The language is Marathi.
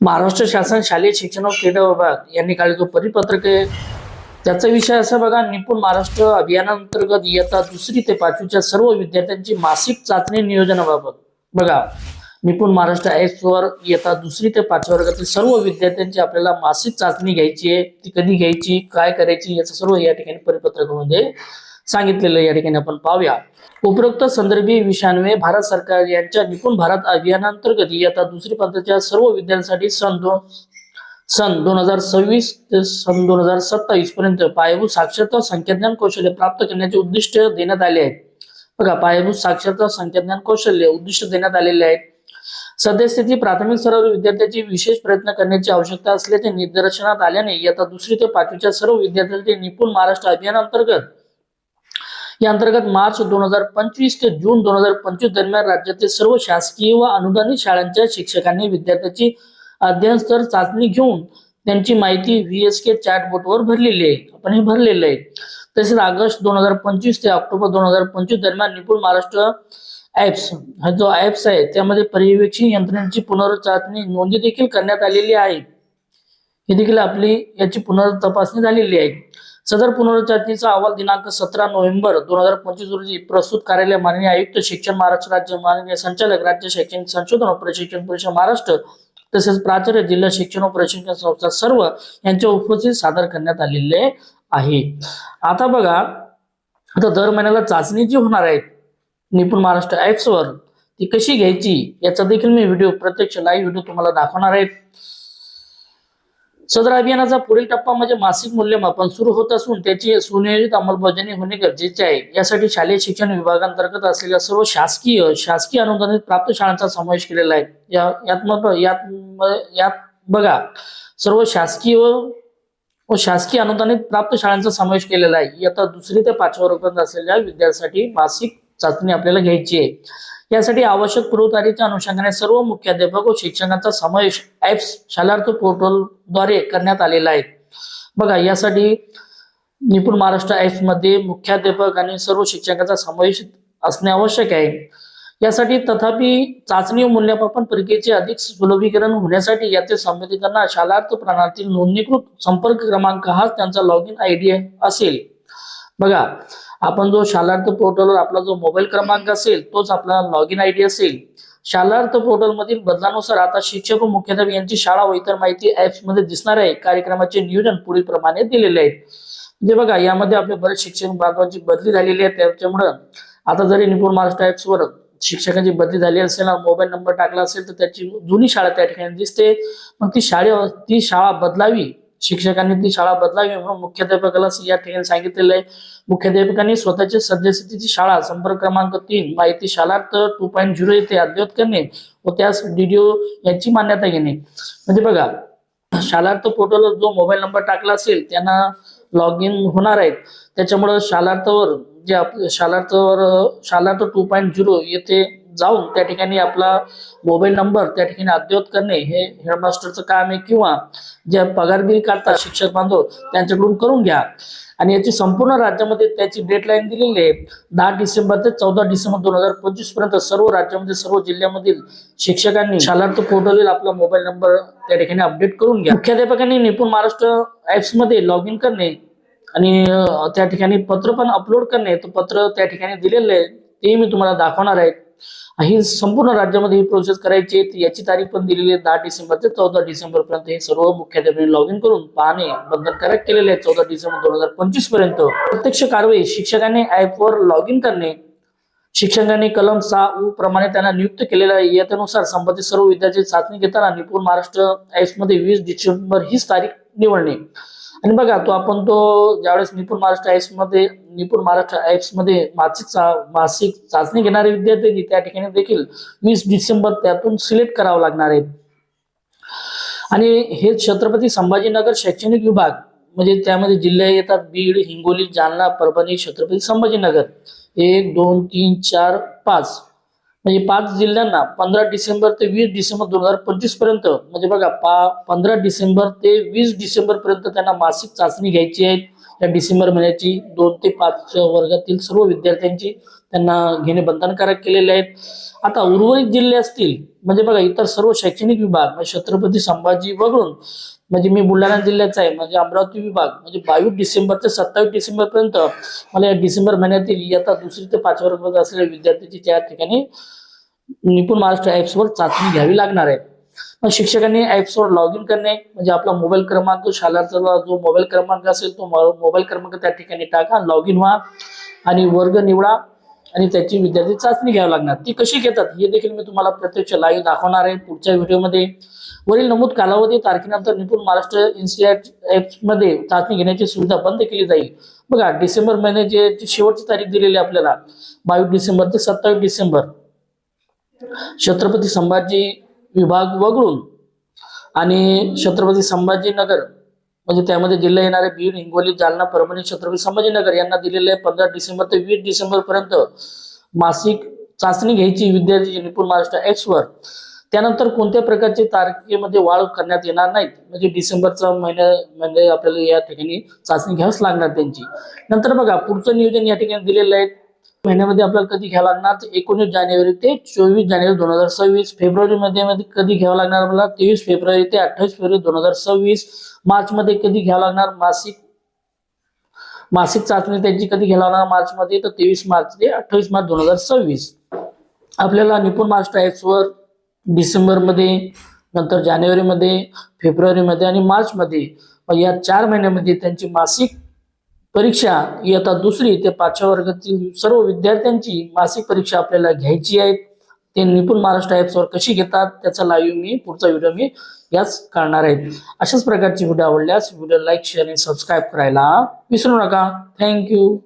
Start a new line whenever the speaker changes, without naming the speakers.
महाराष्ट्र शासन शालेय शिक्षण व क्रीडा विभाग यांनी काढले जो परिपत्रक आहे त्याचा विषय असा बघा निपुण महाराष्ट्र अभियानांतर्गत इयत्ता दुसरी ते पाचवीच्या सर्व विद्यार्थ्यांची मासिक चाचणी नियोजनाबाबत. बघा निपुण महाराष्ट्र ऍप्स वर इयत्ता दुसरी ते पाचव्या वर्गातील सर्व विद्यार्थ्यांची आपल्याला मासिक चाचणी घ्यायची आहे ती कधी घ्यायची काय करायची याचं सर्व या ठिकाणी परिपत्रकामध्ये सांगितलेलं या ठिकाणी आपण पाहूया. उपरोक्त संदर्भी विषयांमुळे भारत सरकार यांच्या निपुण भारत अभियानांतर्गत इयत्ता दुसरी पद्धतीच्या सर्व विद्यार्थ्यांसाठी सन दोन सन दोन हजार सव्वीस ते सन दोन हजार सत्तावीस पर्यंत पायाभूत साक्षरता संख्याज्ञान कौशल्य प्राप्त करण्याचे उद्दिष्ट देण्यात आले आहेत. बघा पायाभूत साक्षरता संख्याज्ञान कौशल्य उद्दिष्ट देण्यात आलेले आहेत. सद्यस्थिती प्राथमिक स्तरावर विद्यार्थ्यांची विशेष प्रयत्न करण्याची आवश्यकता असल्याचे निदर्शनात आल्याने इयत्ता दुसरी ते पाचवीच्या सर्व विद्यार्थ्यांचे निपुण महाराष्ट्र अभियानांतर्गत या अंतर्गत मार्च दोन हजार पंचवीस ते जून दोन हजार पंचवीस दरम्यान राज्यातील सर्व शासकीय व अनुदानित शाळांच्या शिक्षकांनी विद्यार्थ्याची अध्ययन स्तर चाचणी घेऊन त्यांची माहिती व्ही एस के चॅटबोटवर भरलेली आहे. आपण हे भरलेलं आहे. तसेच ऑगस्ट दोन हजार पंचवीस ते ऑक्टोबर दोन हजार पंचवीस दरम्यान निपुण महाराष्ट्र ऍप्स हा जो ऍप्स आहे त्यामध्ये पर्यवेक्षण यंत्रणेची पुनर्चाचणी नोंदी देखील करण्यात आलेली आहे. ही देखील आपली याची पुनर्तपासणी झालेली आहे. सदर पुनर्चाचणीचा अहवाल दिनांक सतरा नोव्हेंबर दोन हजार पंचवीस रोजी प्रस्तुत कार्यालय माननीय आयुक्त शिक्षण महाराष्ट्र राज्य माननीय संचालक राज्य शैक्षणिक संशोधन व प्रशिक्षण परिषद महाराष्ट्र तसेच प्राचार्य जिल्हा शिक्षण व प्रशिक्षण संस्था सर्व यांच्या उपस्थित सादर करण्यात आलेले आहे. आता बघा आता दर महिन्याला चाचणी जी होणार आहे निपुण महाराष्ट्र ऍप्स वर ती कशी घ्यायची याचा देखील मी व्हिडिओ प्रत्यक्ष लाईव्ह व्हिडिओ तुम्हाला दाखवणार आहे. सदर अभियानाचा पुढील टप्पा म्हणजे मासिक मूल्यमापन सुरू होत असून त्याची सुनियोजित अंमलबजावणी होणे गरजेचे आहे. यासाठी शालेय शिक्षण विभागांतर्गत असलेल्या सर्व शासकीय शासकीय अनुदानित प्राप्त शाळांचा समावेश केलेला आहे. या यात मग यात यात बघा सर्व शासकीय व शासकीय अनुदानित प्राप्त शाळांचा समावेश केलेला आहे. आता दुसरी ते पाचव्या वर्गापर्यंत असलेल्या विद्यार्थ्यांसाठी मासिक चाचणी आपल्याला घ्यायची आहे. यासाठी आवश्यक पूर्वतारीच्या अनुषंगाने सर्व मुख्याध्यापक व शिक्षकांचा समावेश ऍप्स शालार्थ पोर्टलद्वारे करण्यात आलेला आहे. बघा यासाठी निपुण महाराष्ट्र ऍप्समध्ये मुख्याध्यापक आणि सर्व शिक्षकांचा समावेश असणे आवश्यक आहे. यासाठी तथापि चाचणी व मूल्यमापन प्रक्रियेचे अधिक सुलभीकरण होण्यासाठी यातील संबंधितांना शालार्थ प्रणालीतील नोंदणीकृत संपर्क क्रमांक हाच त्यांचा लॉग इन आय डी असेल. बघा आपण जो शालार्थ पोर्टलवर आपला जो मोबाईल क्रमांक असेल तोच आपला लॉग इन आय डी असेल. शालार्थ पोर्टल मधील बदलानुसार आता शिक्षक व मुख्याध्यापक यांची शाळा व इतर माहिती ऍप्समध्ये दिसणार आहे. कार्यक्रमाचे नियोजन पुढील प्रमाणे दिलेले आहेत म्हणजे बघा यामध्ये आपले बरेच शिक्षक बांधवांची बदली झालेली आहे. त्याच्यामुळं आता जरी निपुण महाराष्ट्र ऍप्सवर शिक्षकांची बदली झाली असेल मोबाईल नंबर टाकला असेल तर त्याची जुनी शाळा त्या ठिकाणी दिसते. मग ती शाळे ती शाळा बदलावी शिक्षकांनी ती शाळा बदलावी म्हणून मुख्याध्यापकाला या ठिकाणी सांगितलेलं आहे. मुख्याध्यापकांनी स्वतःची सद्यस्थितीची शाळा संपर्क क्रमांक तीन माहिती शालार्थ टू पॉईंट झिरो येथे अद्ययावत करणे व त्यास डीडीओ यांची मान्यता घेणे. म्हणजे बघा शालार्थ पोर्टलवर जो मोबाईल नंबर टाकला असेल त्यांना लॉग इन होणार आहेत. त्याच्यामुळं शालार्थवर जे आप शालार्थवर शालार्थ टू पॉईंट झिरो येथे जाऊन त्या ठिकाणी आपला मोबाईल नंबर त्या ठिकाणी अद्ययावत करणे हे हेडमास्टरचं काम आहे किंवा जे पगार बिल काढतात शिक्षक बांधव त्यांच्याकडून करून घ्या. आणि याची संपूर्ण राज्यामध्ये त्याची डेडलाईन दिलेली आहे. दहा डिसेंबर ते चौदा डिसेंबर दोन हजार पंचवीसपर्यंत सर्व राज्यामध्ये सर्व जिल्ह्यामधील शिक्षकांनी शालार्थ पोर्टलवर आपला मोबाईल नंबर त्या ठिकाणी अपडेट करून घ्या. मुख्याध्यापकांनी निपुण महाराष्ट्र ऍप्समध्ये लॉग इन करणे आणि त्या ठिकाणी पत्र पण अपलोड करणे. तो पत्र त्या ठिकाणी दिलेलं आहे. ते मी तुम्हाला दाखवणार आहे. ही संपूर्ण राज्यामध्ये ही प्रोसेस करायची आहे. याची तारीख पण दिलेली आहे. दहा डिसेंबर ते चौदा डिसेंबर पर्यंत हे सर्व मुख्याध्यापकांनी लॉग इन करून पाहणे बंधनकारक केलेले आहे. चौदा डिसेंबर दोन हजार पंचवीसपर्यंत प्रत्यक्ष कारवाई शिक्षकांनी ऍपवर लॉग इन करणे. शिक्षकांनी कलम सहा उ प्रमाणे त्यांना नियुक्त केलेला आहे. यानुसार संबंधित सर्व विद्यार्थी चाचणी घेताना निपुण महाराष्ट्र ऍप्समध्ये वीस डिसेंबर हीच तारीख निवडणे. आणि बघा तो आपण तो ज्यावेळेस निपुण महाराष्ट्र ऍप्समध्ये निपुण महाराष्ट्र ऍप्समध्ये मासिक चा- मासिक चाचणी घेणारे विद्यार्थी त्या ठिकाणी देखील वीस डिसेंबर त्यातून सिलेक्ट करावं लागणार आहे आणि हे छत्रपती संभाजीनगर शैक्षणिक विभाग म्हणजे त्यामध्ये जिल्हे येतात बीड हिंगोली जालना परभणी छत्रपती संभाजीनगर. एक दोन तीन चार पाच. म्हणजे पाच जिल्ह्यांना पंधरा डिसेंबर ते वीस डिसेंबर दोन हजार पंचवीसपर्यंत म्हणजे बघा पा पंधरा डिसेंबर ते वीस डिसेंबर पर्यंत त्यांना मासिक चाचणी घ्यायची आहे. या डिसेंबर महिन्याची दोन ते पाच वर्गातील सर्व विद्यार्थ्यांची त्यांना घेणे बंधनकारक केलेले आहेत. आता उर्वरित जिल्हे असतील म्हणजे बघा इतर सर्व शैक्षणिक विभाग म्हणजे छत्रपती संभाजी वगळून म्हणजे मी बुलढाणा जिल्ह्याचा आहे म्हणजे अमरावती विभाग म्हणजे बावीस डिसेंबर ते सत्तावीस डिसेंबर पर्यंत मला या डिसेंबर महिन्यातील इयत्ता दुसरी ते पाचव्या वर्गात असलेल्या विद्यार्थ्यांची त्या ठिकाणी निपुण महाराष्ट्र ऍप्सवर चाचणी घ्यावी लागणार आहे. मग शिक्षकांनी ऍप्सवर लॉग इन करणे म्हणजे आपला मोबाईल क्रमांक शालाचा जो मोबाईल क्रमांक असेल तो मोबाईल क्रमांक त्या ठिकाणी टाका लॉग इन व्हा आणि वर्ग निवडा आणि त्याची विद्यार्थी चाचणी घ्यावी लागणार. ती कशी घेतात हे देखील मी तुम्हाला प्रत्यक्ष लाईव्ह दाखवणार आहे पुढच्या व्हिडिओमध्ये. वरील नमूद कालावधी तारखेनंतर निपुण महाराष्ट्र इन्स्टिट्यूटमध्ये चाचणी घेण्याची सुविधा बंद केली जाईल. बघा डिसेंबर महिन्याची शेवटची तारीख दिलेली आहे आपल्याला. बावीस डिसेंबर ते सत्तावीस डिसेंबर. छत्रपती संभाजी विभाग वगळून आणि छत्रपती संभाजीनगर म्हणजे त्यामध्ये जिल्हा येणारे बीड हिंगोली जालना परभणी छत्रपती संभाजीनगर यांना दिलेले पंधरा डिसेंबर ते वीस डिसेंबर पर्यंत मासिक चाचणी घ्यायची विद्यार्थी निपुण महाराष्ट्र एक्स वर. त्यानंतर कोणत्या प्रकारचे तारखेमध्ये वाढ करण्यात येणार नाहीत? म्हणजे डिसेंबरचा महिन्या म्हणजे आपल्याला या ठिकाणी चाचणी घ्यावीच लागणार त्यांची. नंतर बघा पुढचं नियोजन या ठिकाणी दिलेलं आहे. महिन्यामध्ये आपल्याला कधी घ्यावं लागणार? एकोणीस जानेवारी ते चोवीस जानेवारी दोन हजार सव्वीस. फेब्रुवारी मध्ये कधी घ्यावं लागणार आपल्याला? तेवीस फेब्रुवारी ते अठ्ठावीस फेब्रुवारी दोन हजार सव्वीस. मार्च मध्ये कधी घ्यावं लागणार? मासिक मासिक चाचणी त्यांची कधी घ्यावं लागणार मार्च मध्ये तर तेवीस मार्च ते अठ्ठावीस मार्च दोन हजार सव्वीस. आपल्याला निपुण मास्टर वर डिसेंबरमध्ये नंतर जानेवारीमध्ये फेब्रुवारीमध्ये आणि मार्चमध्ये या चार महिन्यामध्ये त्यांची मासिक परीक्षा इयत्ता दुसरी ते पाचव्या वर्गातील सर्व विद्यार्थ्यांची मासिक परीक्षा आपल्याला घ्यायची आहे ते निपुण महाराष्ट्र ॲप्सवर कशी घेतात त्याचा लाईव्ह मी पुढचा व्हिडिओ मी याच काढणार आहे. अशाच प्रकारची व्हिडिओ आवडल्यास व्हिडिओ लाईक शेअर आणि सबस्क्राईब करायला विसरू नका. थँक्यू